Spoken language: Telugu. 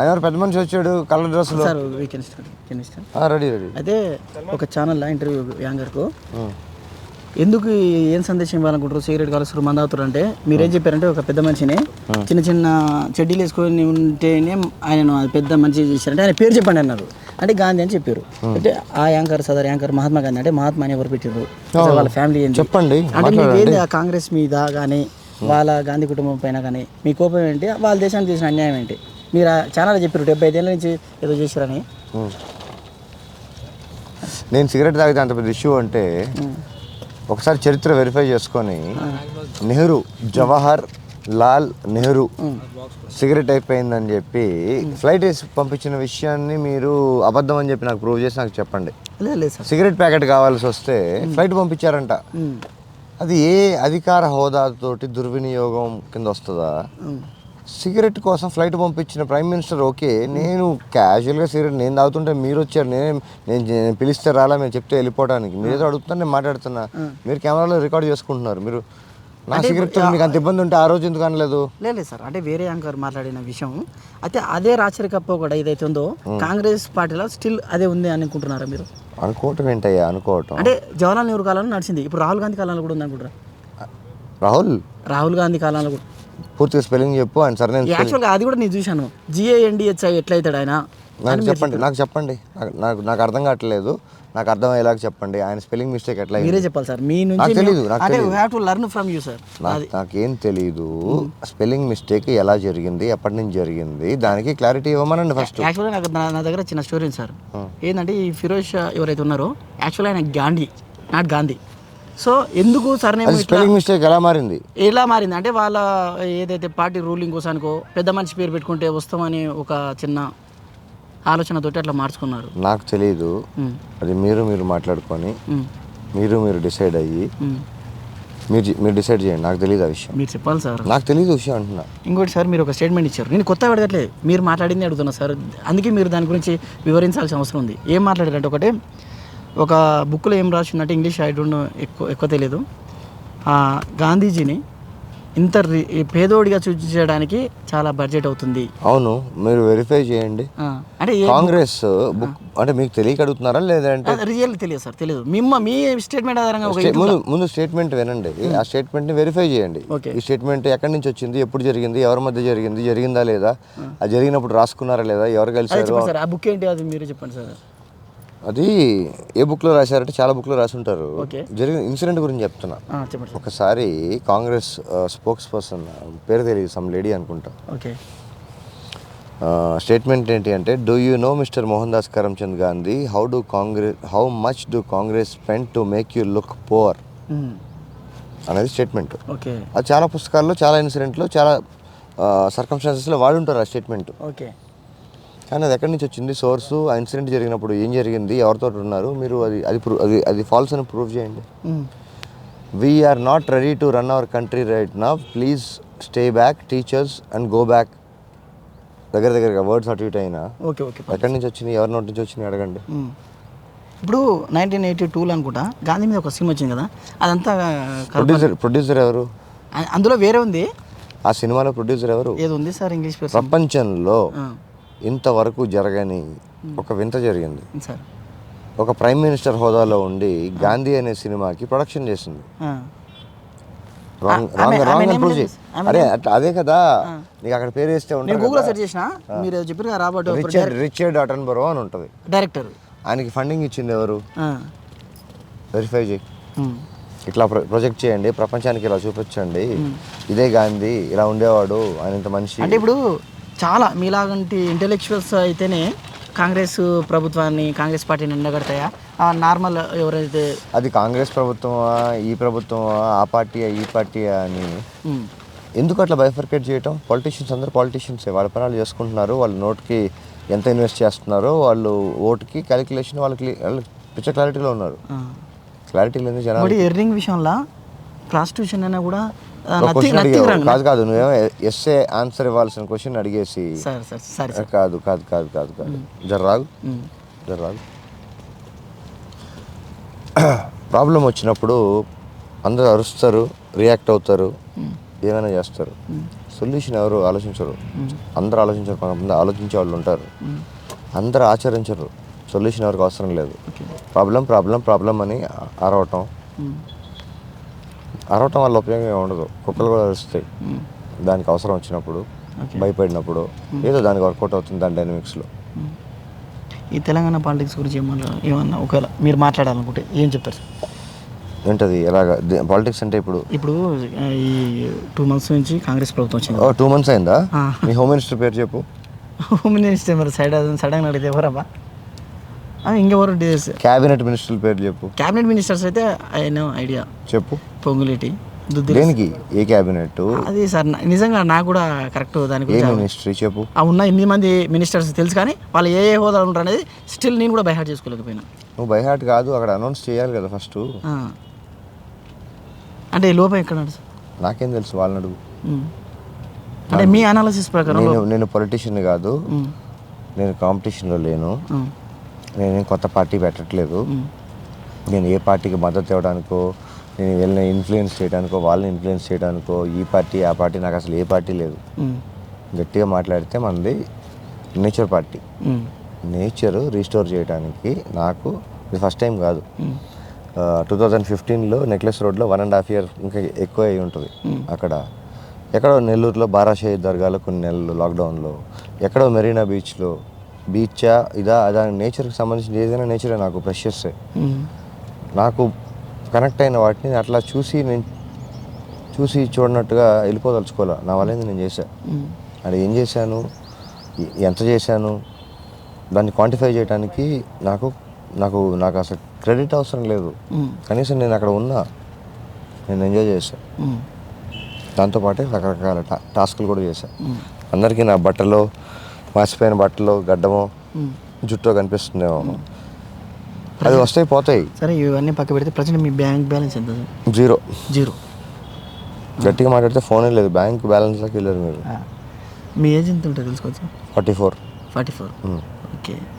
ఆయన పెద్ద మనిషి వచ్చాడు కలర్ డ్రెస్సులో. సార్ రెడీ రెడీ అయితే ఒక ఛానల్లో ఇంటర్వ్యూ యాంకర్కు ఎందుకు ఏం సందేశం ఇవ్వాలనుకుంటారు? సిగరెట్ కాలుస్తారు మంద అవుతారు అంటే మీరేం చెప్పారంటే ఒక పెద్ద మనిషిని చిన్న చిన్న చెడ్డీలు వేసుకొని ఉంటేనే ఆయన పెద్ద మనిషి చేశారంటే ఆయన పేరు చెప్పండి అన్నారు. అంటే గాంధీ అని చెప్పారు. అంటే ఆ యాంకర్ సదర్ యాంకర్ మహాత్మా గాంధీ అంటే మహాత్మా అని ఎవరు పెట్టారు వాళ్ళ ఫ్యామిలీ చెప్పండి అంటే ఆ కాంగ్రెస్ మీద కానీ వాళ్ళ గాంధీ కుటుంబం పైన కానీ మీ కోపం ఏంటి? వాళ్ళ దేశానికి చేసిన అన్యాయం ఏంటి? మీరు ఛానల్ చెప్పారు డెబ్బై ఐదేళ్ళ నుంచి ఏదో చేశారని. నేను సిగరెట్ తాగితే అంత పెద్ద ఇష్యూ అంటే ఒకసారి చరిత్ర వెరిఫై చేసుకొని నెహ్రూ జవహర్ లాల్ నెహ్రూ సిగరెట్ అయిపోయిందని చెప్పి ఫ్లైట్ వేసి పంపించిన విషయాన్ని మీరు అబద్ధం అని చెప్పి నాకు ప్రూవ్ చేసి నాకు చెప్పండి. సిగరెట్ ప్యాకెట్ కావాల్సి వస్తే ఫ్లైట్ పంపించారంట. అది ఏ అధికార హోదాతోటి దుర్వినియోగం కింద వస్తుందా. సిగరెట్ కోసం ఫ్లైట్ పంపించిన ప్రైమ్ మినిస్టర్ ఓకే నేను క్యాజువల్గా సిగరెట్ నేను తాగుతుంటే మీరు వచ్చారు నేను నేను పిలిస్తే రాలా మేము చెప్తే వెళ్ళిపోవడానికి. మీరు ఏదో అడుగుతున్నా నేను మాట్లాడుతున్నా. మీరు కెమెరాలో రికార్డ్ చేసుకుంటున్నారు. మీరు నా సిగరెట్ మీకు అంత ఇబ్బంది ఉంటే ఆ రోజు ఎందుకు అనలేదు? లేదు సార్. అంటే వేరే యాంకర్ మాట్లాడిన విషయం. అయితే అదే రాచరికప్ప కూడా ఏదైతే ఉందో కాంగ్రెస్ పార్టీలో స్టిల్ అదే ఉంది అని అనుకుంటున్నారా మీరు? అనుకోవటం ఏంటయ్యా? అనుకోవటం. అంటే జవహర్లాల్ నెహ్రూ కాలంలో నడిచింది. ఇప్పుడు రాహుల్ గాంధీ కాలంలో కూడా ఉంది అనుకుంటారా రాహుల్? రాహుల్ గాంధీ కాలంలో కూడా. పూర్తిగా స్పెల్లింగ్ చెప్పు ఆయన సరే నేను యాక్చువల్గా అది కూడా నేను చూశాను. జిఏఎన్డిహెచ్ఐ ఎట్లయితాడు ఆయన? నాకు చెప్పండి నాకు చెప్పండి. నాకు నాకు అర్థం కావట్లేదు. నాకు అర్థమయ్యేలాగా చెప్పండి. ఆయన స్పెల్లింగ్ మిస్టేక్ ఎట్లా? మీరే చెప్పాలి సార్. మీ నుంచి మేము- నాకు లెర్న్ ఫ్రమ్ యూ సార్ నాకు తెలీదు. స్పెల్లింగ్ మిస్టేక్ ఎలా జరిగింది ఎప్పటి నుంచి జరిగింది దానికి క్లారిటీ ఇవ్వమనండి ఫస్ట్. యాక్చువల్గా నాకు నా దగ్గర చిన్న స్టోరీ ఉంది సార్ ఏంటంటే ఈ ఫిరోజ్ షా ఎవరైతే ఉన్నారో యాక్చువల్గా ఆయన గాంధీ నాట్ గాంధీ. సో ఎందుకు సార్ నేను ఇట్లా స్పెల్లింగ్ మిస్టేక్ ఎలా మారింది? ఎలా మారింది? అంటే వాళ్ళ ఏదైతే పార్టీ రూలింగ్ కోసానికో పెద్ద మనిషి పేరు పెట్టుకుంటే వస్తామని ఒక చిన్న ఆలోచనతోటి అట్లా మార్చుకున్నారు. నాకు తెలియదు అది మీరు మీరు మాట్లాడుకొని మీరు మీరు డిసైడ్ అయ్యి. మీరు మీరు డిసైడ్ చేయండి. నాకు తెలియదు ఆ విషయం. మీరు చెప్పాలి సార్. నాకు తెలియదు విషయం అంటున్నా. ఇంకోటి సార్ మీరు ఒక స్టేట్మెంట్ ఇచ్చారు. నేను కొత్త అడగట్లేదు మీరు మాట్లాడింది అడుగుతున్నా సార్. అందుకే మీరు దాని గురించి వివరించాల్సిన అవసరం ఉంది. ఏం మాట్లాడారంటే ఒకటి ఒక బుక్లో ఏం రాసిందంటే ఇంగ్లీష్ ఐ డోంట్ నో ఎక్కువ ఎక్కువ తెలియదు ఆ, గాంధీజీని ఇంత పేదోడిగా సూచించడానికి చాలా బడ్జెట్ అవుతుంది. అవును మీరు వెరిఫై చేయండి. ఆ, అంటే కాంగ్రెస్ బుక్ అంటే మీకు తెలియక అడుగుతున్నారా లేదంటే రియల్ తెలియదు సార్ తెలియదు. మిమ్మ మీ స్టేట్మెంట్ ఆధారంగా ముందు ముందు స్టేట్మెంట్ వినండి. ఆ స్టేట్మెంట్ని వెరిఫై చేయండి. ఈ స్టేట్మెంట్ ఎక్కడి నుంచి వచ్చింది ఎప్పుడు జరిగింది ఎవరి మధ్య జరిగింది జరిగిందా లేదా? అది జరిగినప్పుడు రాసుకున్నారా లేదా? ఎవరు సార్ ఆ బుక్ ఏంటి? అది మీరు చెప్పండి సార్. అది ఏ బుక్లో రాశారంటే చాలా బుక్లో రాసి ఉంటారు ఓకే. జరిగిన ఇన్సిడెంట్ గురించి చెప్తున్నా. ఒకసారి కాంగ్రెస్ స్పోక్స్ పర్సన్ పేరు తెలియదు సమ్ లేడీ అనుకుంటా. ఓకే. స్టేట్మెంట్ ఏంటి అంటే do you know mister Mohandas Karamchand Gandhi how do Congress how much do Congress spend to make you look poor అనేది స్టేట్మెంట్ ఓకే. అది చాలా పుస్తకాల్లో చాలా ఇన్సిడెంట్లో చాలా సర్కమ్స్టాన్సెస్లో వాడుంటారు ఆ స్టేట్మెంట్ ఓకే. కానీ అది ఎక్కడి నుంచి వచ్చింది? సోర్సు ఆ ఇన్సిడెంట్ జరిగినప్పుడు ఏం జరిగింది? ఎవరితో ఉన్నారు? మీరు అది అది అది అది ఫాల్స్ అని ప్రూవ్ చేయండి. We're not ready to run our country right నా please stay back teachers and go back దగ్గర దగ్గరగా వర్డ్స్ అటు ఇటు అయినా. ఓకే ఓకే ఎక్కడి నుంచి వచ్చినాయి? ఎవరి నోటి నుంచి వచ్చినాయి? అడగండి. ఇప్పుడు నైన్టీన్ ఎయిటీ టూలో అనుకుంటా గాంధీ మీద ఒక సినిమా వచ్చింది కదా అదంతా. ప్రొడ్యూసర్ ప్రొడ్యూసర్ ఎవరు? అందులో వేరే ఉంది. ఆ సినిమాలో ప్రొడ్యూసర్ ఎవరు? ఏది ఉంది సార్ ఇంగ్లీష్ పేరు? ప్రపంచంలో ఇంతవరకు జరగని ఒక వింత జరిగింది. సార్. ఒక ప్రైమ్ మినిస్టర్ హోదాలో ఉండి గాంధీ అనే సినిమాకి ప్రొడక్షన్ చేసింది. అరే అదే కదా. నీకు అక్కడ పేరు వేస్తే సెర్చ్ చేసిన. మీరు చెప్పారు రాబర్ట్ రిచర్డ్ రిచర్డ్ అటన్బరో అని ఉంటుంది. డైరెక్టర్. ఆయనకి ఫండింగ్ ఇచ్చింది ఎవరు? వెరిఫై చేయి. ఉమ్, ఇట్లా ప్రొ- ప్రొజెక్ట్ చేయండి ప్రపంచానికి ఇలా చూపించండి. ఇదే గాంధీ ఇలా ఉండేవాడు ఆయన ఇంత మనిషి. అంటే ఇప్పుడు చాలా మీలాగంటి ఇంటెలెక్చువల్స్ అయితేనే కాంగ్రెస్ ప్రభుత్వాన్ని కాంగ్రెస్ పార్టీని ఎండగడతాయా? నార్మల్ ఎవరైతే అది కాంగ్రెస్ ప్రభుత్వమా ఈ ప్రభుత్వమా ఆ పార్టీయా ఈ పార్టీయా అని ఎందుకు అట్లా బైఫర్కేట్ చేయటం? పాలిటీషియన్స్ అందరూ పాలిటీషియన్సే వాళ్ళ పనాలు చేసుకుంటున్నారు వాళ్ళ నోట్కి ఎంత ఇన్వెస్ట్ చేస్తున్నారో వాళ్ళు ఓటుకి క్యాలిక్యులేషన్ వాళ్ళకి పిచ్చ క్లారిటీలో ఉన్నారు. క్లారిటీ లేని జనాలు ఎర్నింగ్ విషయంలో ప్రాస్టిట్యూషన్ అయినా కూడా కాదు కాదు నువ్వేమో ఎస్ఏ ఆన్సర్ ఇవ్వాల్సిన క్వశ్చన్ అడిగేసి. కాదు కాదు కాదు కాదు కాదు. జర్రాగు? జర్రాగు? ప్రాబ్లం వచ్చినప్పుడు అందరూ అరుస్తారు రియాక్ట్ అవుతారు ఏమైనా చేస్తారు. సొల్యూషన్ ఎవరు ఆలోచించరు. అందరూ ఆలోచించరు కొంతమంది ఆలోచించే వాళ్ళు ఉంటారు. అందరూ ఆచరించరు. సొల్యూషన్ ఎవరికి అవసరం లేదు. ప్రాబ్లం ప్రాబ్లం ప్రాబ్లం అని అరవటం. అరవటం వల్ల ఉపయోగం ఉండదు. కుక్కలు కూడా అరుస్తాయి. దానికి అవసరం వచ్చినప్పుడు. భయపడినప్పుడు ఏదో దానికి వర్కౌట్ అవుతుంది దాని డైనమిక్స్లో. ఈ తెలంగాణ పాలిటిక్స్ గురించి ఏమన్నా ఏమన్నా ఒకవేళ మీరు మాట్లాడాలనుకుంటే ఏం చెప్తారు? ఏంటది? ఎలాగ? పాలిటిక్స్ అంటే ఇప్పుడు? ఇప్పుడు ఈ టూ మంత్స్ నుంచి కాంగ్రెస్ ప్రభుత్వం వచ్చింది. టూ మంత్స్ అయిందా. మీ హోమ్ మినిస్టర్ పేరు చెప్పు. హోమ్ మినిస్టర్ మరి సైడ్ సడన్గా అడిగితే ఎవరబ్బా? డీస్ క్యాబినెట్ మినిస్టర్ పేరు చెప్పు. క్యాబినెట్ మినిస్టర్స్ అయితే ఆయన ఐడియా చెప్పు. పొంగులేటి దేనికి? ఏ క్యాబినెట్ అది సార్ నిజంగా నాకు కూడా కరెక్ట్ దాని ఏ గురించి మినిస్ట్రీ చెప్పు. ఆ ఉన్న ఎనిమిది మంది మినిస్టర్స్ తెలుసు కానీ వాళ్ళు ఏ ఏ హోదాలు ఉంటారు అనేది స్టిల్ నేను కూడా బైహార్ట్ చేసుకోలేకపోయినా. నువ్వు బై హార్ట్ కాదు అక్కడ అనౌన్స్ చేయాలి కదా ఫస్ట్. అంటే లోపం ఎక్కడ? నాకేం తెలుసు వాళ్ళని అడుగు. అంటే మీ అనాలిసిస్ ప్రకారం నేను పొలిటీషియన్ కాదు. నేను కాంపిటీషన్లో లేను. నేనేం కొత్త పార్టీ పెట్టట్లేదు. నేను ఏ పార్టీకి మద్దతు ఇవ్వడానికో నేను వెళ్ళిన ఇన్ఫ్లుయెన్స్ చేయడానికో వాళ్ళని ఇన్ఫ్లుయెన్స్ చేయడానికో ఈ పార్టీ ఆ పార్టీ నాకు అసలు ఏ పార్టీ లేదు. గట్టిగా మాట్లాడితే మనది నేచర్ పార్టీ. నేచర్ రీస్టోర్ చేయడానికి నాకు ఇది ఫస్ట్ టైం కాదు. టూ థౌజండ్ ఫిఫ్టీన్లో నెక్లెస్ రోడ్లో వన్ అండ్ హాఫ్ ఇయర్ ఇంకా ఎక్కువ అయి ఉంటుంది అక్కడ ఎక్కడో నెల్లూరులో బారాషాహి దర్గాలో కొన్ని నెలలు లాక్డౌన్లో ఎక్కడో మెరీనా బీచ్లో బీచా ఇదా అదా నేచర్కి సంబంధించిన ఏదైనా నేచరే నాకు ప్రెషియస్ ఉమ్. నాకు కనెక్ట్ అయిన వాటిని అట్లా చూసి నేను చూసి చూడనట్టుగా వెళ్ళిపోదలుచుకోలే నా వల్ల నేను చేశా ఉమ్. అది ఏం చేశాను ఎంత చేశాను దాన్ని క్వాంటిఫై చేయడానికి నాకు నాకు నాకు అసలు క్రెడిట్ అవసరం లేదు. కనీసం నేను అక్కడ ఉన్నా నేను ఎంజాయ్ చేశాను. దాంతోపాటే రకరకాల టా టాస్కులు కూడా చేశాను. అందరికీ నా బట్టలో మాసిపోయిన బట్టలో గడ్డమో. జుట్టో కనిపిస్తుందేమో. అది వస్తాయి పోతాయి. సరే ఇవన్నీ పక్క పెడితే ప్రజెంట్ మీ బ్యాంక్ బ్యాలెన్స్ ఎంత జీరో. జీరో. గట్టిగా మాట్లాడితే ఫోనే లేదు బ్యాంక్ బ్యాలెన్స్లోకి వెళ్ళారు మీరు. మీ ఏజ్ ఎంత ఉంటుంది తెలుసుకోవచ్చు? Forty four. Forty four. Okay.